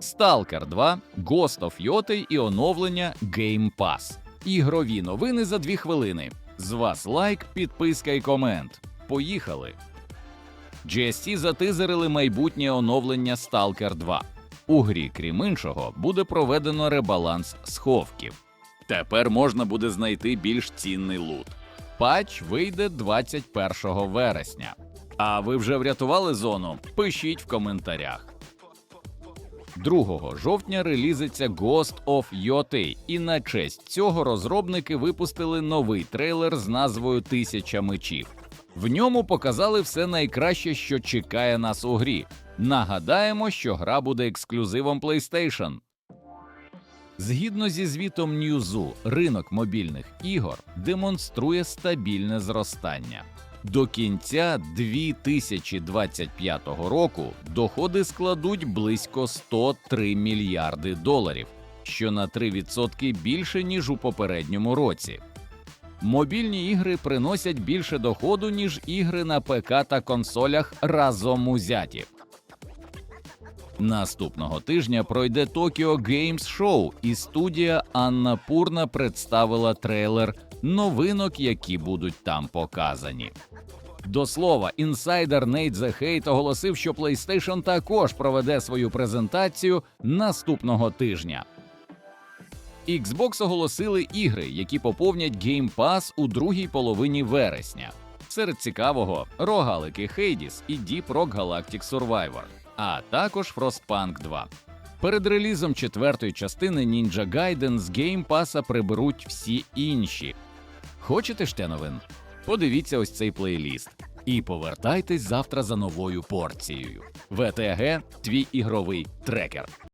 Stalker 2, Ghost of Yotei і оновлення Game Pass. Ігрові новини за 2 хвилини. З вас лайк, підписка і комент. Поїхали! GST затизерили майбутнє оновлення Stalker 2. У грі, крім іншого, буде проведено ребаланс сховків. Тепер можна буде знайти більш цінний лут. Патч вийде 21 вересня. А ви вже врятували зону? Пишіть в коментарях. 2 жовтня релізиться Ghost of Yotei, і на честь цього розробники випустили новий трейлер з назвою Тисяча мечів. В ньому показали все найкраще, що чекає нас у грі. Нагадаємо, що гра буде ексклюзивом PlayStation. Згідно зі звітом Ньюзу, ринок мобільних ігор демонструє стабільне зростання. До кінця 2025 року доходи складуть близько 103 мільярди доларів, що на 3% більше ніж у попередньому році. Мобільні ігри приносять більше доходу, ніж ігри на ПК та консолях разом узяті. Наступного тижня пройде Tokyo Games Show, і студія Анна Пурна представила трейлер новинок, які будуть там показані. До слова, інсайдер Нейт Hate оголосив, що PlayStation також проведе свою презентацію наступного тижня. Xbox оголосили ігри, які поповнять Game Pass у другій половині вересня. Серед цікавого рогалики Hades і Deep Rock Galactic Survivor, а також Frostpunk 2. Перед релізом четвертої частини Ninja Gaiden з Pass приберуть всі інші. Хочете ще новин? Подивіться ось цей плейліст. І повертайтесь завтра за новою порцією. ВТГ твій ігровий трекер.